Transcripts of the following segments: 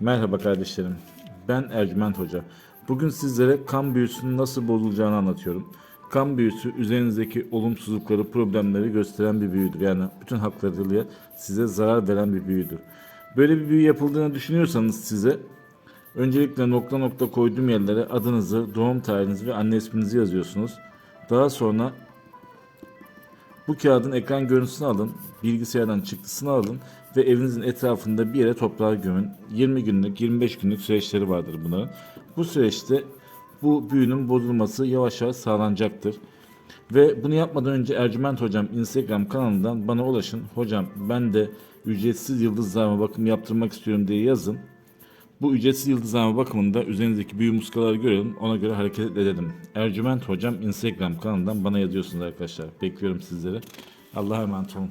Merhaba kardeşlerim. Ben Ercüment Hoca. Bugün sizlere kan büyüsünün nasıl bozulacağını anlatıyorum. Kan büyüsü üzerinizdeki olumsuzlukları, problemleri gösteren bir büyüdür. Yani bütün haklarıyla size zarar veren bir büyüdür. Böyle bir büyü yapıldığını düşünüyorsanız size öncelikle nokta nokta koyduğum yerlere adınızı, doğum tarihinizi ve anne isminizi yazıyorsunuz. Daha sonra bu kağıdın ekran görüntüsünü alın, bilgisayardan çıktısını alın ve evinizin etrafında bir yere toprağa gömün. 20 günlük, 25 günlük süreçleri vardır bunların. Bu süreçte bu büyünün bozulması yavaş yavaş sağlanacaktır. Ve bunu yapmadan önce Ercüment Hocam Instagram kanalından bana ulaşın. Hocam ben de ücretsiz yıldızlarıma bakım yaptırmak istiyorum diye yazın. Bu ücretsiz yıldızlama bakımında üzerinizdeki büyü muskaları görelim. Ona göre hareket edelim. Ercüment Hocam Instagram kanalından bana yazıyorsunuz arkadaşlar. Bekliyorum sizleri. Allah'a emanet olun.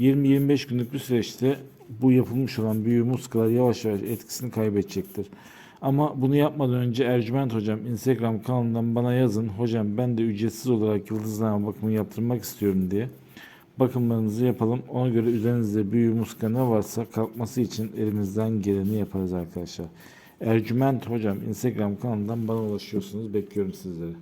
20-25 günlük bir süreçte bu yapılmış olan büyü muskalar yavaş yavaş etkisini kaybedecektir. Ama bunu yapmadan önce Ercüment Hocam Instagram kanalından bana yazın. Hocam ben de ücretsiz olarak yıldızlama bakımı yaptırmak istiyorum diye. Bakımlarınızı yapalım. Ona göre üzerinizde büyü muska ne varsa kalkması için elimizden geleni yaparız arkadaşlar. Ercüment Hocam Instagram kanalından bana ulaşıyorsunuz. Bekliyorum sizleri.